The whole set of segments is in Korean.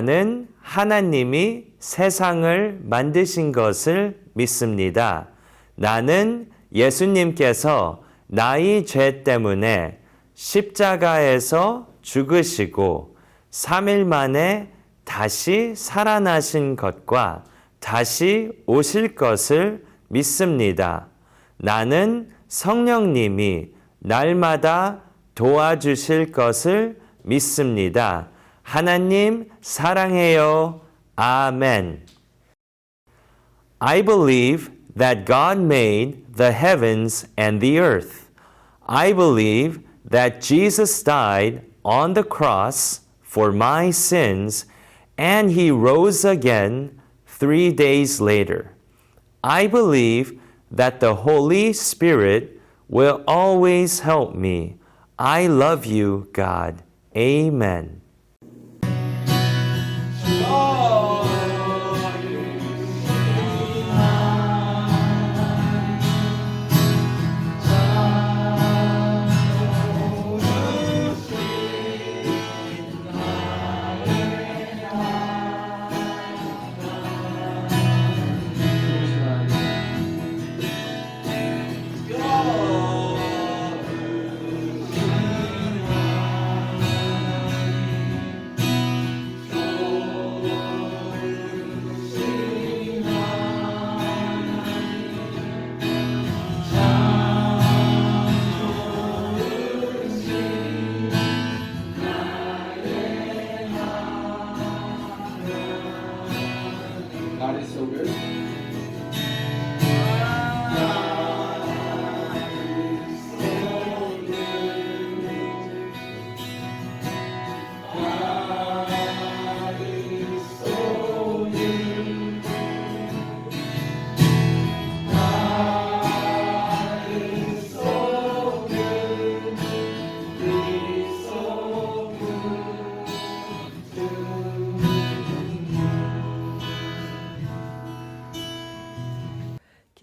나는 하나님이 세상을 만드신 것을 믿습니다. 나는 예수님께서 나의 죄 때문에 십자가에서 죽으시고 3일 만에 다시 살아나신 것과 다시 오실 것을 믿습니다. 나는 성령님이 날마다 도와주실 것을 믿습니다. 하나님 사랑해요. 아멘. I believe that God made the heavens and the earth. I believe that Jesus died on the cross for my sins and he rose again three days later. I believe that the Holy Spirit will always help me. I love you, God. Amen.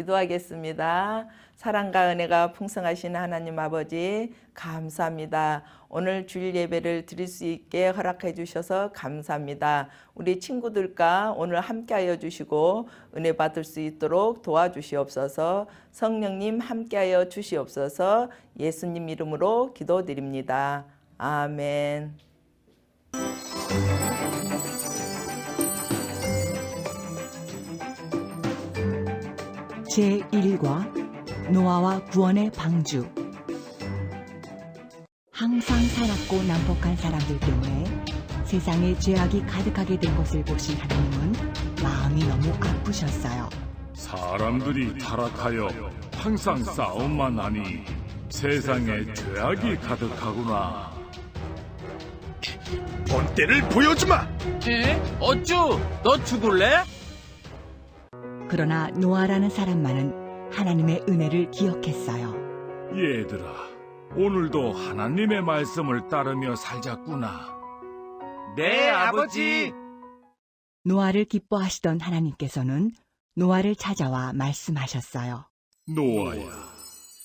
기도하겠습니다. 사랑과 은혜가 풍성하신 하나님 아버지 감사합니다. 오늘 주일 예배를 드릴 수 있게 허락해 주셔서 감사합니다. 우리 친구들과 오늘 함께하여 주시고 은혜 받을 수 있도록 도와주시옵소서. 성령님 함께하여 주시옵소서. 예수님 이름으로 기도드립니다. 아멘. 제1과 노아와 구원의 방주 항상 살았고 난폭한 사람들 때문에 세상에 죄악이 가득하게 된 것을 보신 하나님은 마음이 너무 아프셨어요. 사람들이 타락하여 항상 싸움만 하니 세상에 죄악이 가득하구나. 본때를 보여주마! 에? 어쭈? 너 죽을래? 그러나 노아라는 사람만은 하나님의 은혜를 기억했어요. 얘들아, 오늘도 하나님의 말씀을 따르며 살자꾸나. 네, 아버지. 노아를 기뻐하시던 하나님께서는 노아를 찾아와 말씀하셨어요. 노아야,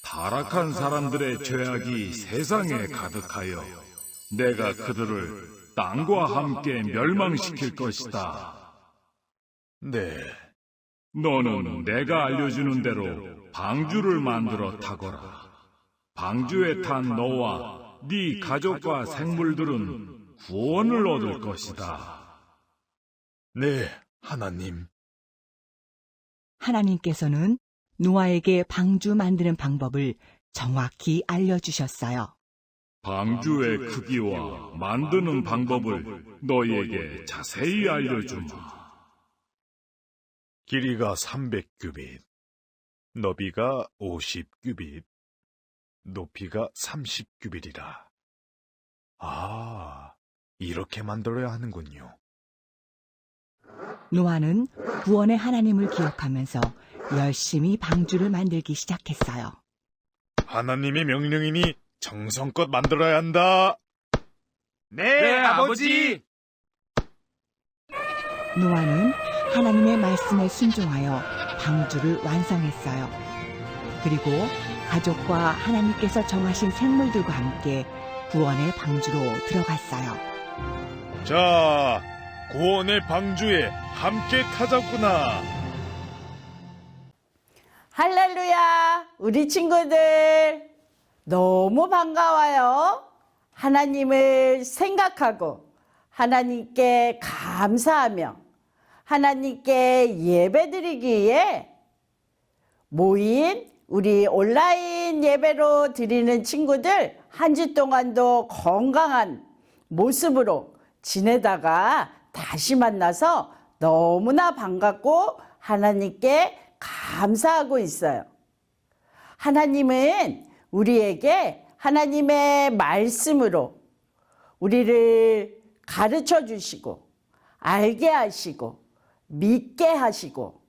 타락한 사람들의 죄악이 세상에 가득하여 내가 그들을 땅과 함께 멸망시킬 것이다. 네, 너는 내가 알려주는 대로 방주를 만들어 타거라. 방주에 탄 너와 네 가족과 생물들은 구원을 얻을 것이다. 네, 하나님. 하나님께서는 노아에게 방주 만드는 방법을 정확히 알려주셨어요. 방주의 크기와 만드는 방법을 너희에게 자세히 알려주마. 길이가 300규빗, 너비가 50규빗, 높이가 30규빗이라. 아, 이렇게 만들어야 하는군요. 노아는 구원의 하나님을 기억하면서 열심히 방주를 만들기 시작했어요. 하나님의 명령이니 정성껏 만들어야 한다. 네, 아버지. 노아는 하나님의 말씀에 순종하여 방주를 완성했어요. 그리고 가족과 하나님께서 정하신 생물들과 함께 구원의 방주로 들어갔어요. 자, 구원의 방주에 함께 타자꾸나. 할렐루야! 우리 친구들 너무 반가워요. 하나님을 생각하고 하나님께 감사하며 하나님께 예배드리기에 모인 우리 온라인 예배로 드리는 친구들 한 주 동안도 건강한 모습으로 지내다가 다시 만나서 너무나 반갑고 하나님께 감사하고 있어요. 하나님은 우리에게 하나님의 말씀으로 우리를 가르쳐 주시고 알게 하시고 믿게 하시고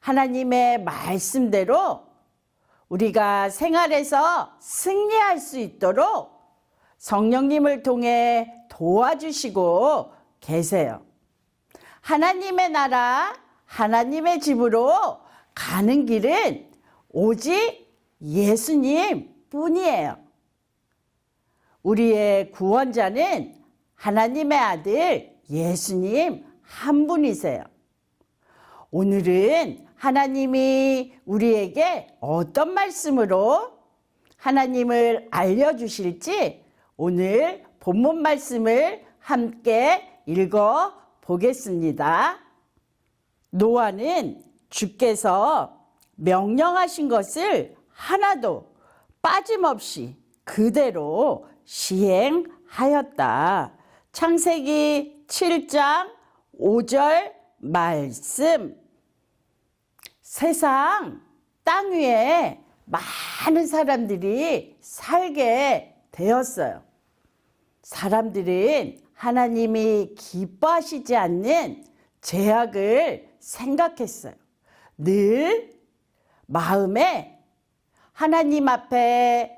하나님의 말씀대로 우리가 생활에서 승리할 수 있도록 성령님을 통해 도와주시고 계세요. 하나님의 나라, 하나님의 집으로 가는 길은 오직 예수님 뿐이에요. 우리의 구원자는 하나님의 아들 예수님 한 분이세요. 오늘은 하나님이 우리에게 어떤 말씀으로 하나님을 알려주실지 오늘 본문 말씀을 함께 읽어 보겠습니다. 노아는 주께서 명령하신 것을 하나도 빠짐없이 그대로 시행하였다. 창세기 7장 5절 말씀. 세상 땅 위에 많은 사람들이 살게 되었어요. 사람들은 하나님이 기뻐하시지 않는 죄악을 생각했어요. 늘 마음에 하나님 앞에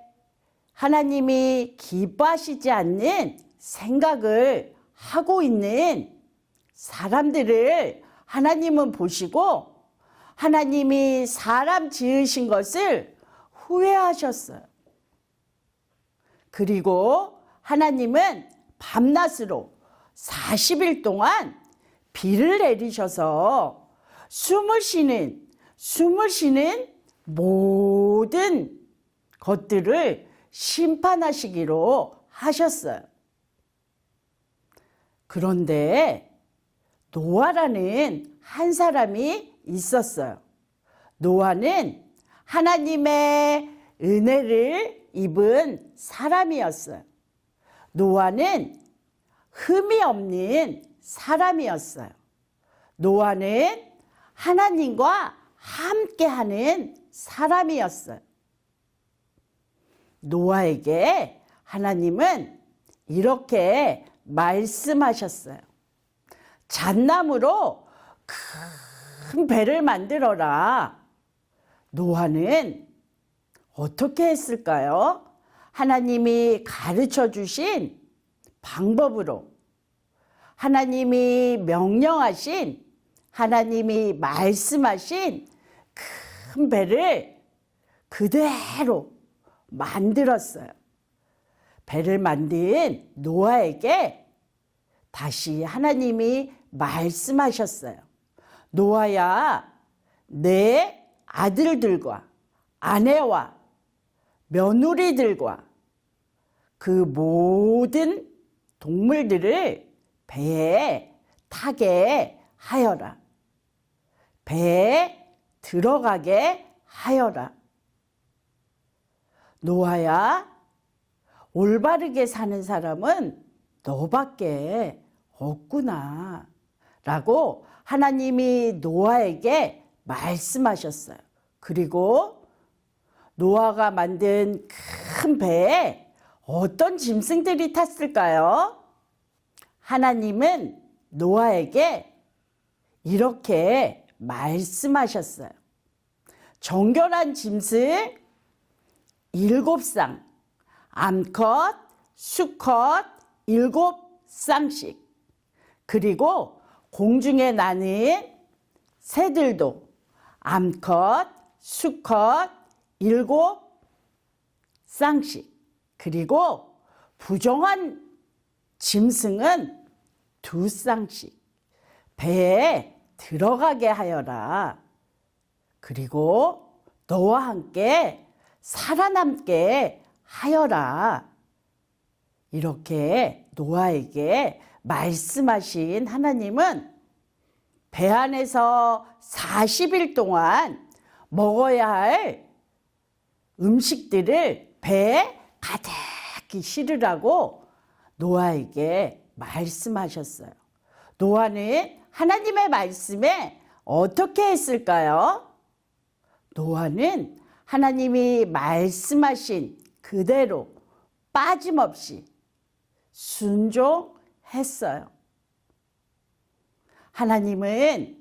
하나님이 기뻐하시지 않는 생각을 하고 있는 사람들을 하나님은 보시고 하나님이 사람 지으신 것을 후회하셨어요. 그리고 하나님은 밤낮으로 40일 동안 비를 내리셔서 숨을 쉬는, 숨을 쉬는 모든 것들을 심판하시기로 하셨어요. 그런데 노아라는 한 사람이 있었어요. 노아는 하나님의 은혜를 입은 사람이었어요. 노아는 흠이 없는 사람이었어요. 노아는 하나님과 함께하는 사람이었어요. 노아에게 하나님은 이렇게 말씀하셨어요. 잣나무로 큰 배를 만들어라. 노아는 어떻게 했을까요? 하나님이 가르쳐 주신 방법으로 하나님이 명령하신 하나님이 말씀하신 큰 배를 그대로 만들었어요. 배를 만든 노아에게 다시 하나님이 말씀하셨어요. 노아야, 내 아들들과 아내와 며느리들과 그 모든 동물들을 배에 타게 하여라. 배에 들어가게 하여라. 노아야, 올바르게 사는 사람은 너밖에 없구나. 라고 하나님이 노아에게 말씀하셨어요. 그리고 노아가 만든 큰 배에 어떤 짐승들이 탔을까요? 하나님은 노아에게 이렇게 말씀하셨어요. 정결한 짐승 일곱 쌍, 암컷, 수컷 일곱 쌍씩. 그리고 공중에 나는 새들도 암컷, 수컷 일곱 쌍씩. 그리고 부정한 짐승은 두 쌍씩. 배에 들어가게 하여라. 그리고 너와 함께 살아남게 하여라. 이렇게 노아에게 말씀하신 하나님은 배 안에서 40일 동안 먹어야 할 음식들을 배에 가득히 실으라고 노아에게 말씀하셨어요. 노아는 하나님의 말씀에 어떻게 했을까요? 노아는 하나님이 말씀하신 그대로 빠짐없이 순종 했어요. 하나님은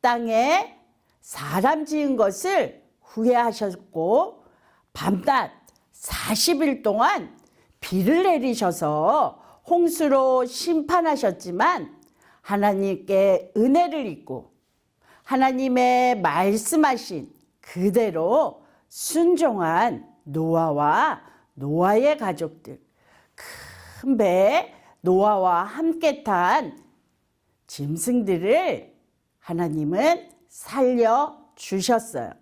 땅에 사람 지은 것을 후회하셨고 밤낮 40일 동안 비를 내리셔서 홍수로 심판하셨지만 하나님께 은혜를 입고 하나님의 말씀하신 그대로 순종한 노아와 노아의 가족들 큰 배에 노아와 함께 탄 짐승들을 하나님은 살려 주셨어요.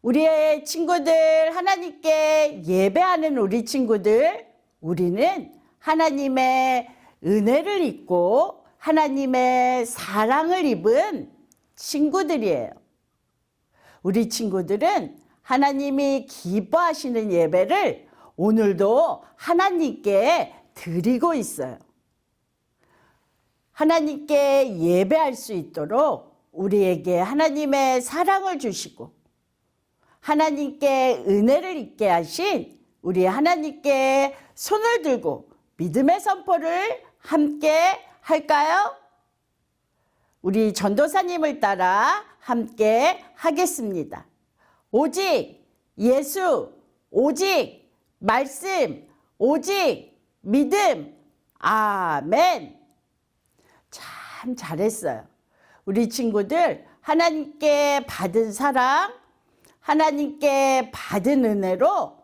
우리의 친구들, 하나님께 예배하는 우리 친구들, 우리는 하나님의 은혜를 입고 하나님의 사랑을 입은 친구들이에요. 우리 친구들은 하나님이 기뻐하시는 예배를 오늘도 하나님께 드리고 있어요. 하나님께 예배할 수 있도록 우리에게 하나님의 사랑을 주시고 하나님께 은혜를 있게 하신 우리 하나님께 손을 들고 믿음의 선포를 함께 할까요? 우리 전도사님을 따라 함께 하겠습니다. 오직 예수, 오직 말씀, 오직 믿음. 아멘. 참 잘했어요. 우리 친구들 하나님께 받은 사랑, 하나님께 받은 은혜로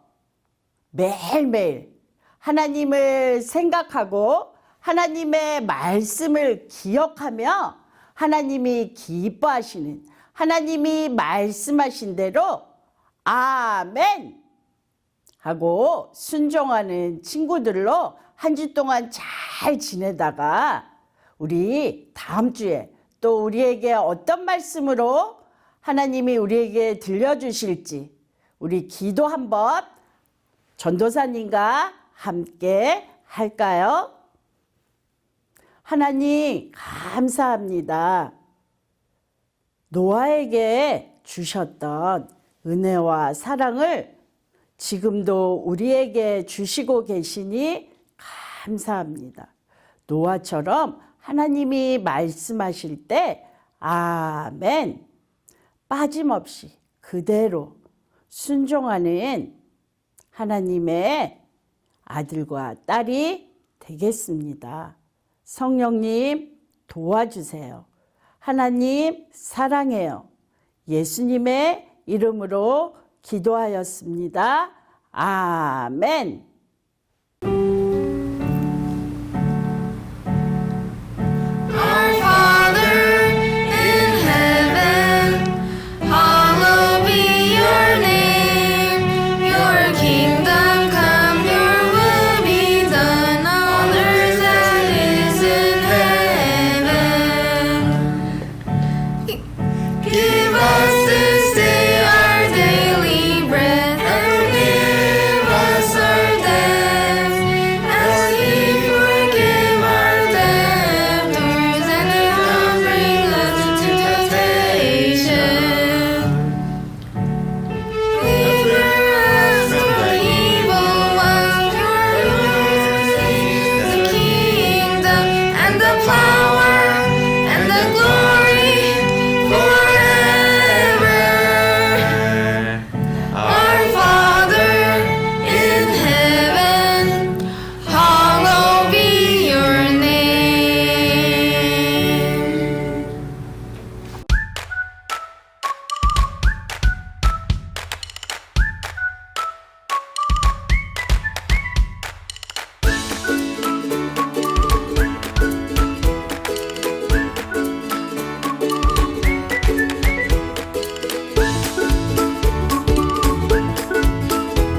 매일매일 하나님을 생각하고 하나님의 말씀을 기억하며 하나님이 기뻐하시는 하나님이 말씀하신 대로 아멘 하고 순종하는 친구들로 한 주 동안 잘 지내다가 우리 다음 주에 또 우리에게 어떤 말씀으로 하나님이 우리에게 들려주실지 우리 기도 한번 전도사님과 함께 할까요? 하나님, 감사합니다. 노아에게 주셨던 은혜와 사랑을 지금도 우리에게 주시고 계시니 감사합니다. 노아처럼 하나님이 말씀하실 때, 아멘. 빠짐없이 그대로 순종하는 하나님의 아들과 딸이 되겠습니다. 성령님 도와주세요. 하나님 사랑해요. 예수님의 이름으로 기도하였습니다. 아멘.